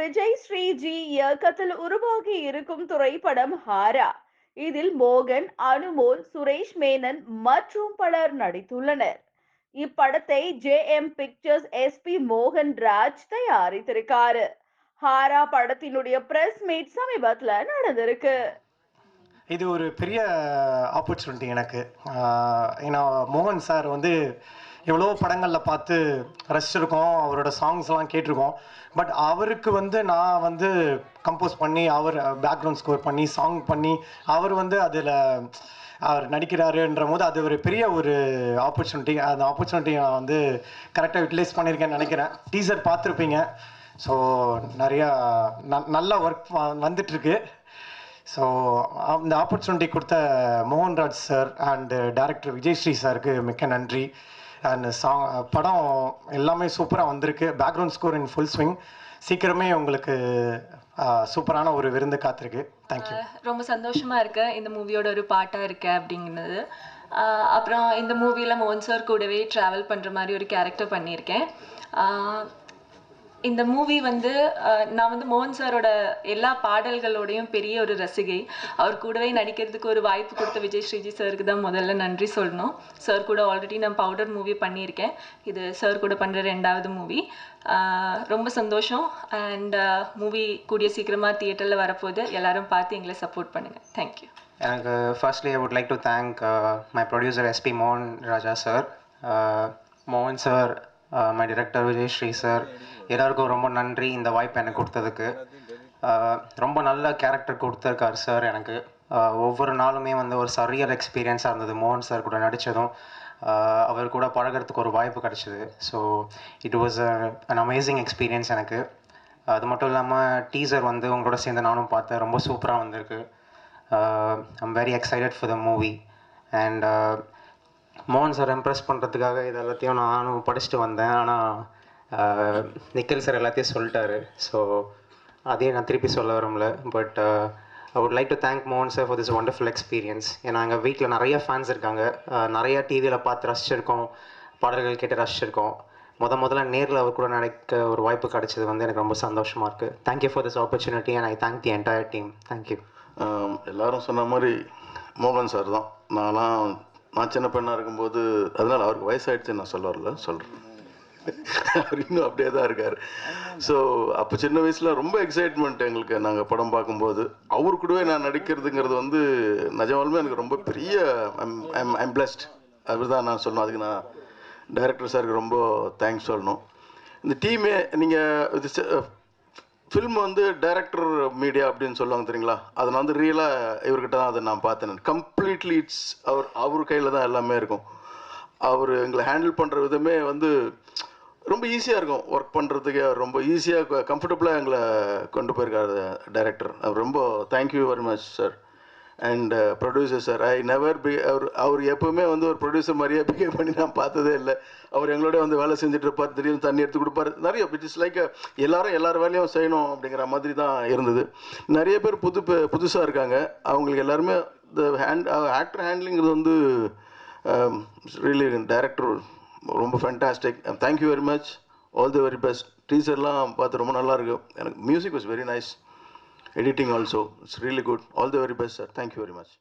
விஜய் ஸ்ரீஜி இயக்கத்தில் உருவாகி இருக்கும் திரைப்படம் ஹாரா. இதில் மோகன் அனுமோல் சுரேஷ் மேனன் மற்றும் பலர் நடித்துள்ளனர். இப்படத்தை ஜே எம் பிக்சர்ஸ் எஸ்பி மோகன் ராஜ் தயாரித்திருக்காரு. ஹாரா படத்தினுடைய பிரஸ் மீட் சமீபத்தில் நடந்திருக்கு. இது ஒரு பெரிய ஆப்பர்ச்சுனிட்டி எனக்கு. ஏன்னா மோகன் சார் வந்து எவ்வளோ படங்களில் பார்த்து ரசிச்சிருக்கோம் அவரோட சாங்ஸ்லாம் கேட்டிருக்கோம். பட் அவருக்கு வந்து நான் வந்து கம்போஸ் பண்ணி அவர் பேக்ரவுண்ட் ஸ்கோர் பண்ணி சாங் பண்ணி அவர் வந்து அதில் அவர் நடிக்கிறாருன்ற போது அது ஒரு பெரிய ஒரு ஆப்பர்ச்சுனிட்டி அந்த ஆப்பர்ச்சுனிட்டியை நான் வந்து கரெக்டாக யூட்டிலைஸ் பண்ணியிருக்கேன்னு நினைக்கிறேன். டீசர் பார்த்துருப்பீங்க. ஸோ நிறையா ந- நல்ல ஒர்க் வந்துட்டுருக்கு. ஸோ அந்த ஆப்பர்ச்சுனிட்டி கொடுத்த Mohanraj sir and director Vijayshree சாருக்கு மிக்க நன்றி. அண்ட் சாங் uh, படம் எல்லாமே சூப்பராக வந்திருக்கு. Background score in full swing சீக்கிரமே உங்களுக்கு uh, சூப்பரான ஒரு விருந்து காத்திருக்கு. தேங்க்யூ ரொம்ப சந்தோஷமாக இருக்கு. இந்த மூவியோட ஒரு பாட்டாக இருக்கு அப்படிங்கிறது அப்புறம் இந்த மூவியில் மோகன் சார் கூடவே ட்ராவல் பண்ணுற மாதிரி ஒரு கேரக்டர் பண்ணியிருக்கேன். இந்த மூவி வந்து நான் வந்து மோகன் சாரோட எல்லா பாடல்களோடையும் பெரிய ஒரு ரசிகை. அவர் கூடவே நடிக்கிறதுக்கு ஒரு வாய்ப்பு கொடுத்த விஜய் ஸ்ரீஜி சாருக்கு தான் முதல்ல நன்றி சொல்லணும். சார் கூட ஆல்ரெடி நான் பவுடர் மூவி பண்ணியிருக்கேன். இது சார் கூட பண்ணுற ரெண்டாவது மூவி ரொம்ப சந்தோஷம். அண்ட் மூவி கூடிய சீக்கிரமாக தியேட்டரில் வரப்போகுது. எல்லாரும் பார்த்து எங்களை சப்போர்ட் பண்ணுங்கள் தேங்க்யூ எனக்கு firstly I would like to thank my producer SP மோகன் ராஜா சார் மோகன் sir my director Vijay Sri sir எல்லாருக்கும் ரொம்ப நன்றி இந்த வாய்ப்பு எனக்கு கொடுத்ததுக்கு. ரொம்ப நல்ல கேரக்டர் கொடுத்துருக்காரு சார் எனக்கு. ஒவ்வொரு நாளுமே வந்து ஒரு சரியல் எக்ஸ்பீரியன்ஸாக இருந்தது. மோகன் சார் கூட நடித்ததும் அவர் கூட பழகுறதுக்கு ஒரு வாய்ப்பு கிடச்சிது. So it was an amazing experience எனக்கு. அது மட்டும் இல்லாமல் டீசர் வந்து உங்களோட சேர்ந்து நானும் பார்த்தேன். ரொம்ப சூப்பராக வந்திருக்கு. I'm very excited for the movie and மோகன் சார் இம்ப்ரெஸ் பண்ணுறதுக்காக இது எல்லாத்தையும் நானும் படிச்சுட்டு வந்தேன். ஆனால் நிக்கல் சார் எல்லாத்தையும் சொல்லிட்டாரு. ஸோ அதையே நான் திருப்பி சொல்ல விரும்பல. But I would like to thank மோகன் sir for this wonderful experience ஏன்னா எங்கள் வீட்டில் நிறைய ஃபேன்ஸ் இருக்காங்க. நிறையா நிறைய டிவியில் பார்த்து ரசிச்சிருக்கோம் பாடல்கள் கேட்டு ரசிச்சிருக்கோம் முத முதல்ல நேரில் அவர் கூட நினைக்க ஒரு வாய்ப்பு கிடைச்சது வந்து எனக்கு ரொம்ப சந்தோஷமாக இருக்குது thank you for this opportunity and I thank the entire team thank you எல்லாரும் சொன்ன மாதிரி மோகன் சார் தான். நான்லாம் நான் சின்ன பெண்ணாக இருக்கும்போது அதனால் அவருக்கு வயசாயிடுச்சுன்னு நான் சொல்ல வரல சொல்கிறேன் அவர் இன்னும் அப்படியே தான் இருக்கார். ஸோ அப்போ சின்ன வயசில் ரொம்ப எக்ஸைட்மெண்ட் எங்களுக்கு. நாங்கள் படம் பார்க்கும்போது அவர் கூடவே நான் நடிக்கிறதுங்கிறது வந்து நிஜமாலுமே எனக்கு ரொம்ப பெரிய ஐம் பிளஸ்ட் அவர் தான் நான் சொல்லணும். அதுக்கு நான் டைரக்டர் சாருக்கு ரொம்ப தேங்க்ஸ் சொல்லணும். இந்த டீமே நீங்கள் ஃபில்ம் வந்து டைரக்டர் மீடியா அப்படின்னு சொல்லுவாங்க தெரியுங்களா? அதை நான் வந்து ரியலாக இவர்கிட்ட தான் அதை நான் பார்த்தேன். கம்ப்ளீட்லி இட்ஸ் அவர் அவர் கையில் தான் எல்லாமே இருக்கும். அவர் எங்களை ஹேண்டில் பண்ணுற விதமே வந்து ரொம்ப ஈஸியாக இருக்கும். ஒர்க் பண்ணுறதுக்கு அவர் ரொம்ப ஈஸியாக கம்ஃபர்டபுளாக எங்களை கொண்டு போயிருக்காரு டைரக்டர் அவர் ரொம்ப thank you very much sir and producer sir I never be அவர் அவர் எப்பவுமே வந்து ஒரு ப்ரொடியூசர் மாதிரியே பிஹேவ் பண்ணி நான் பார்த்ததே இல்லை. அவர் எங்களோட வந்து வேலை செஞ்சுட்டு இருப்பார் திடீர்னு தண்ணி எடுத்து கொடுப்பாரு. நிறைய இட் இஸ் லைக் எல்லாரும் எல்லார் வேலையும் செய்யணும் அப்படிங்கிற மாதிரி தான் இருந்தது. நிறைய பேர் புது புதுசாக இருக்காங்க. அவங்களுக்கு எல்லாருமே இந்த ஹேண்ட் ஆக்டர் ஹேண்ட்லிங்கிறது வந்து um, ரியலி டைரக்டர் ரொம்ப fantastic thank you very much all the very best டீச்சர்லாம் பார்த்து ரொம்ப நல்லாயிருக்கு எனக்கு music was very nice editing also. It's really good. All the very best, sir. Thank you very much.